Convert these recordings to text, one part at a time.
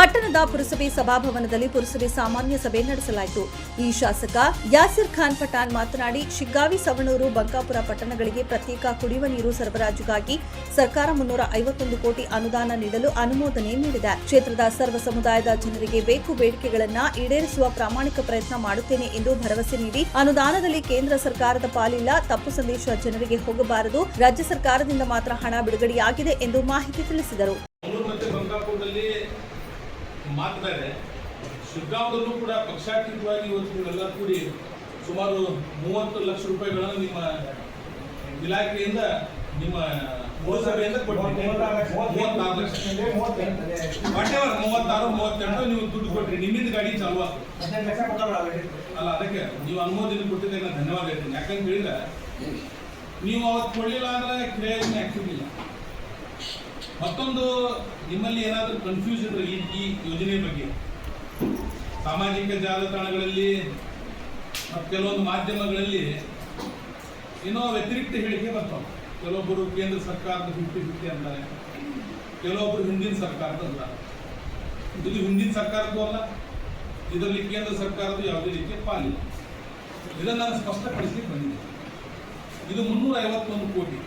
ಪಟ್ಟಣದ ಪುರಸಭೆ ಸಭಾಭವನದಲ್ಲಿ ಪುರಸಭೆ ಸಾಮಾನ್ಯ ಸಭೆ ನಡೆಸಲಾಯಿತು. ಈ ಶಾಸಕ ಯಾಸಿರ್ ಖಾನ್ ಪಠಾಣ್ ಮಾತನಾಡಿ, ಶಿಗ್ಗಾವಿ, ಸವಣೂರು, ಬಂಕಾಪುರ ಪಟ್ಟಣಗಳಿಗೆ ಪ್ರತ್ಯೇಕ ಕುಡಿಯುವ ನೀರು ಸರಬರಾಜುಗಾಗಿ ಸರ್ಕಾರ ಮುನ್ನೂರ ಐವತ್ತೊಂದು ಕೋಟಿ ಅನುದಾನ ನೀಡಲು ಅನುಮೋದನೆ ನೀಡಿದೆ. ಕ್ಷೇತ್ರದ ಸರ್ವ ಸಮುದಾಯದ ಜನರಿಗೆ ಬೇಕು ಬೇಡಿಕೆಗಳನ್ನು ಈಡೇರಿಸುವ ಪ್ರಾಮಾಣಿಕ ಪ್ರಯತ್ನ ಮಾಡುತ್ತೇನೆ ಎಂದು ಭರವಸೆ ನೀಡಿ, ಅನುದಾನದಲ್ಲಿ ಕೇಂದ್ರ ಸರ್ಕಾರದ ಪಾಲಿಲ್ಲ, ತಪ್ಪು ಸಂದೇಶ ಜನರಿಗೆ ಹೋಗಬಾರದು, ರಾಜ್ಯ ಸರ್ಕಾರದಿಂದ ಮಾತ್ರ ಹಣ ಬಿಡುಗಡೆಯಾಗಿದೆ ಎಂದು ಮಾಹಿತಿ ತಿಳಿಸಿದರು. ಮಂಗಳೂರು ಮತ್ತೆ ಬಂಗಾಪುರದಲ್ಲಿ ಮಾತು ಬೇರೆ ಶಿಗ್ಗಾಂವದಲ್ಲೂ ಕೂಡ ಪಕ್ಷಾತೀತವಾಗಿ ಇವತ್ತು ನೀವೆಲ್ಲ ಕೂಡಿ ಸುಮಾರು ಮೂವತ್ತು ಲಕ್ಷ ರೂಪಾಯಿಗಳನ್ನು ನಿಮ್ಮ ಇಲಾಖೆಯಿಂದ, ನಿಮ್ಮ ಲಕ್ಷ. ವಾಟೆವರ್ ಮೂವತ್ತಾರು ಮೂವತ್ತೆಂಟು ನೀವು ದುಡ್ಡು ಕೊಟ್ರಿ ನಿಮ್ಮಿಂದ ಗಾಡಿ ಚಾಲು ಆಗ್ತದೆ. ಅಲ್ಲ, ಅದಕ್ಕೆ ನೀವು ಅನುಮೋದನೆ ಕೊಟ್ಟಿದ್ದಕ್ಕೆ ಧನ್ಯವಾದ ಹೇಳ್ತೀನಿ. ಯಾಕಂತ ಹೇಳಿದ್ರೆ, ನೀವು ಅವತ್ತು ಕೊಡಲಿಲ್ಲ ಅಂದ್ರೆ ಕ್ರಿಯೆಯನ್ನು ಆಗ್ತಿರ್ಲಿಲ್ಲ ಮತ್ತೊಂದು ನಿಮ್ಮಲ್ಲಿ ಏನಾದರೂ ಕನ್ಫ್ಯೂಷನ್ ಈ ಈ ಯೋಜನೆ ಬಗ್ಗೆ. ಸಾಮಾಜಿಕ ಜಾಲತಾಣಗಳಲ್ಲಿ ಕೆಲವೊಂದು ಮಾಧ್ಯಮಗಳಲ್ಲಿ ಏನೋ ವ್ಯತಿರಿಕ್ತ ಹೇಳಿಕೆ ಬರ್ತಾವೆ. ಕೆಲವೊಬ್ಬರು ಕೇಂದ್ರ ಸರ್ಕಾರದ ಫಿಫ್ಟಿ ಫಿಫ್ಟಿ ಅಂತಾರೆ. ಕೆಲವೊಬ್ಬರು ಹಿಂದಿನ ಸರ್ಕಾರದ ಅಂತಾರೆ ಇದು ಹಿಂದಿನ ಸರ್ಕಾರದ್ದು ಅಲ್ಲ. ಇದರಲ್ಲಿ ಕೇಂದ್ರ ಸರ್ಕಾರದ ಯಾವುದೇ ರೀತಿಯ ಪಾಲಿಲ್ಲ. ಇದನ್ನು ನಾನು ಸ್ಪಷ್ಟಪಡಿಸ್ಲಿಕ್ಕೆ ಬಂದಿದ್ದೆ. ಇದು ಮುನ್ನೂರ ಐವತ್ತೊಂದು ಕೋಟಿ.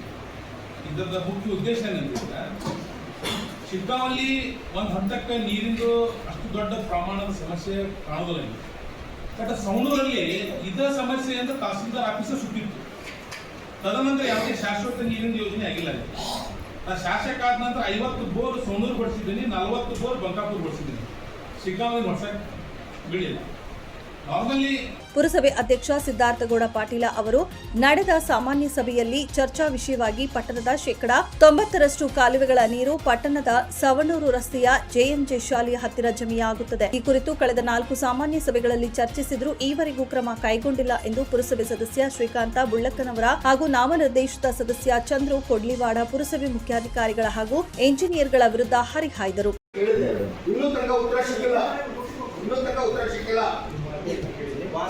ಇದರ ಮುಖ್ಯ ಉದ್ದೇಶ ಏನಂತಂದ್ರೆ ಶಿಗ್ಗಾಂವಲ್ಲಿ ಒಂದು ಹಂತಕ್ಕೆ ನೀರಿಂದು ಅಷ್ಟು ದೊಡ್ಡ ಪ್ರಮಾಣದ ಸಮಸ್ಯೆ ಕಾಣೋದಿಲ್ಲ ಇಲ್ಲಿ. ಬಟ್ ಸವಣೂರಲ್ಲಿ ಇದ ಅಂತ ತಹಸೀಲ್ದಾರ್ ಆಫೀಸ ಸುಟ್ಟಿತ್ತು ತದನಂತರ ಯಾವುದೇ ಶಾಶ್ವತ ನೀರಿನ ಯೋಜನೆ ಆಗಿಲ್ಲ ಆ ಶಾಸಕ ಆದ ನಂತರ ಐವತ್ತು ಬೋರ್ ಸೌಣೂರು ಬಡಿಸಿದ್ದೀನಿ ನಲವತ್ತು ಬೋರ್ ಬಂಕಾಪುರ್ ಬಡಿಸಿದ್ದೀನಿ ಶಿಗ್ಗಾಂವಲ್ಲಿ ಮಾಡ್ಸಕ್ ಬೀಳಿಲ್ಲ. ಪುರಸಭೆ ಅಧ್ಯಕ್ಷ ಸಿದ್ಧಾರ್ಥಗೌಡ ಪಾಟೀಲ ಅವರು ನಡೆದ ಸಾಮಾನ್ಯ ಸಭೆಯಲ್ಲಿ ಚರ್ಚಾ ವಿಷಯವಾಗಿ ಪಟ್ಟಣದ ಶೇಕಡಾ ತೊಂಬತ್ತರಷ್ಟು ಕಾಲುವೆಗಳ ನೀರು ಪಟ್ಟಣದ ಸವಣೂರು ರಸ್ತೆಯ ಜೆಎಂಜೆ ಶಾಲೆಯ ಹತ್ತಿರ ಜಮೆಯಾಗುತ್ತದೆ. ಈ ಕುರಿತು ಕಳೆದ ನಾಲ್ಕು ಸಾಮಾನ್ಯ ಸಭೆಗಳಲ್ಲಿ ಚರ್ಚಿಸಿದರೂ ಈವರೆಗೂ ಕ್ರಮ ಕೈಗೊಂಡಿಲ್ಲ ಎಂದು ಪುರಸಭೆ ಸದಸ್ಯ ಶ್ರೀಕಾಂತ ಬುಳ್ಳಕ್ಕನವರ ಹಾಗೂ ನಾಮನಿರ್ದೇಶಿತ ಸದಸ್ಯ ಚಂದ್ರು ಕೊಡ್ಲಿವಾಡ ಪುರಸಭೆ ಮುಖ್ಯಾಧಿಕಾರಿಗಳ ಹಾಗೂ ಎಂಜಿನಿಯರ್ಗಳ ವಿರುದ್ಧ ಹರಿಹಾಯ್ದರು.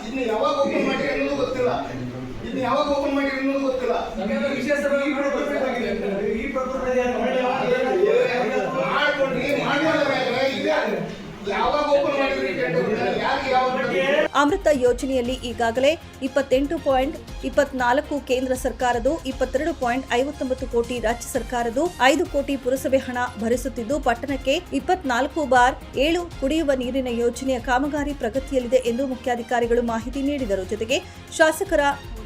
ಇದನ್ನ ಯಾವಾಗ ಓಪನ್ ಮಾಡಿರಿ ಗೊತ್ತಿಲ್ಲ. ಇನ್ನು ಯಾವಾಗ ಓಪನ್ ಮಾಡಿರಿ ಗೊತ್ತಿಲ್ಲ ಮಾಡ್ಕೊಂಡ್ರಿ ಮಾಡಿದ ಮೇಲೆ ಇದೆ ಯಾವಾಗ ಓಪನ್ ಮಾಡಿದ್ರಿ ಟೆಂಡರ್ ಯಾರಿಗೆ ಯಾವಾಗ ಮಾಡಿದ್ರಿ? ಅಮೃತ ಯೋಜನೆಯಲ್ಲಿ ಈಗಾಗಲೇ ಇಪ್ಪತ್ತೆಂಟು ಪಾಯಿಂಟ್ ಇಪ್ಪತ್ನಾಲ್ಕು ಕೇಂದ್ರ ಸರ್ಕಾರದ್ದು, ಇಪ್ಪತ್ತೆರಡು ಪಾಯಿಂಟ್ ಐವತ್ತೊಂಬತ್ತು ಕೋಟಿ ರಾಜ್ಯ ಸರ್ಕಾರದ್ದು, ಐದು ಕೋಟಿ ಪುರಸಭೆ ಹಣ ಭರಿಸುತ್ತಿದ್ದು, ಪಟ್ಟಣಕ್ಕೆ ಇಪ್ಪತ್ನಾಲ್ಕು ಬಾರ್ ಏಳು ಕುಡಿಯುವ ನೀರಿನ ಯೋಜನೆಯ ಕಾಮಗಾರಿ ಪ್ರಗತಿಯಲ್ಲಿದೆ ಎಂದು ಮುಖ್ಯಾಧಿಕಾರಿಗಳು ಮಾಹಿತಿ ನೀಡಿದರು. ಜೊತೆಗೆ ಶಾಸಕರ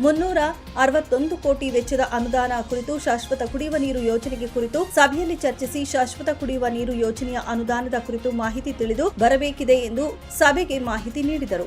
ಮುನ್ನೂರ ಅರವತ್ತೊಂದು ಕೋಟಿ ವೆಚ್ಚದ ಅನುದಾನ ಕುರಿತು ಶಾಶ್ವತ ಕುಡಿಯುವ ನೀರು ಯೋಜನೆಗೆ ಕುರಿತು ಸಭೆಯಲ್ಲಿ ಚರ್ಚಿಸಿ ಶಾಶ್ವತ ಕುಡಿಯುವ ನೀರು ಯೋಜನೆಯ ಅನುದಾನದ ಕುರಿತು ಮಾಹಿತಿ ತಿಳಿದು ಬರಬೇಕಿದೆ ಎಂದು ಸಭೆಗೆ ಮಾಹಿತಿ ನೀಡಿದರು.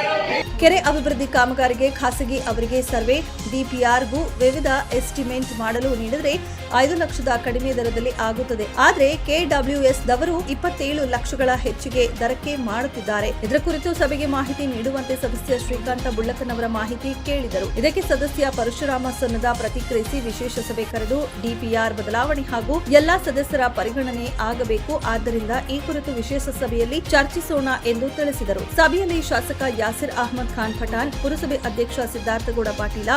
ಕೆರೆ ಅಭಿವೃದ್ಧಿ ಕಾಮಗಾರಿಗೆ ಖಾಸಗಿ ಅವರಿಗೆ ಸರ್ವೆ, ಡಿಪಿಆರ್ಗೂ ವಿವಿಧ ಎಸ್ಟಿಮೇಟ್ ಮಾಡಲು ನೀಡಿದರೆ ಐದು ಲಕ್ಷದ ಕಡಿಮೆ ದರದಲ್ಲಿ ಆಗುತ್ತದೆ. ಆದರೆ ಕೆಡಬ್ಲ್ಯೂಎಸ್ ದವರು ಇಪ್ಪತ್ತೇಳು ಲಕ್ಷಗಳ ಹೆಚ್ಚಿಗೆ ದರಕ್ಕೆ ಮಾಡುತ್ತಿದ್ದಾರೆ. ಇದರ ಕುರಿತು ಸಭೆಗೆ ಮಾಹಿತಿ ನೀಡುವಂತೆ ಸದಸ್ಯ ಶ್ರೀಕಾಂತ ಬುಳ್ಳಕ್ಕನವರ ಮಾಹಿತಿ ಕೇಳಿದರು. ಇದಕ್ಕೆ ಸದಸ್ಯ ಪರಶುರಾಮ ಸನ್ನದ ಪ್ರತಿಕ್ರಿಯಿಸಿ ವಿಶೇಷ ಸಭೆ ಕರೆದು ಡಿಪಿಆರ್ ಬದಲಾವಣೆ ಹಾಗೂ ಎಲ್ಲಾ ಸದಸ್ಯರ ಪರಿಗಣನೆ ಆಗಬೇಕು. ಆದ್ದರಿಂದ ಈ ಕುರಿತು ವಿಶೇಷ ಸಭೆಯಲ್ಲಿ ಚರ್ಚಿಸೋಣ ಎಂದು ತಿಳಿಸಿದರು. ಸಭೆಯಲ್ಲಿ ಶಾಸಕ ಯಾಸಿರ್ ಅಹಮದ್ ಖಾನ್ ಪಠಾಣ್ ಪುರಸಭೆ ಅಧ್ಯಕ್ಷ ಸಿದ್ಧಾರ್ಥಗೌಡ ಪಾಟೀಲ,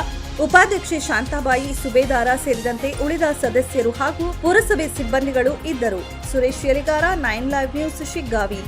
ಉಪಾಧ್ಯಕ್ಷೆ ಶಾಂತಾಬಾಯಿ, ಸುಬೇದಾರ ಸೇರಿದಂತೆ ಉಳಿದ ಸದಸ್ಯರು ಹಾಗೂ ಪುರಸಭೆ ಸಿಬ್ಬಂದಿಗಳು ಇದ್ದರು. Suresh Yaligar, nine live news, Shiggavi.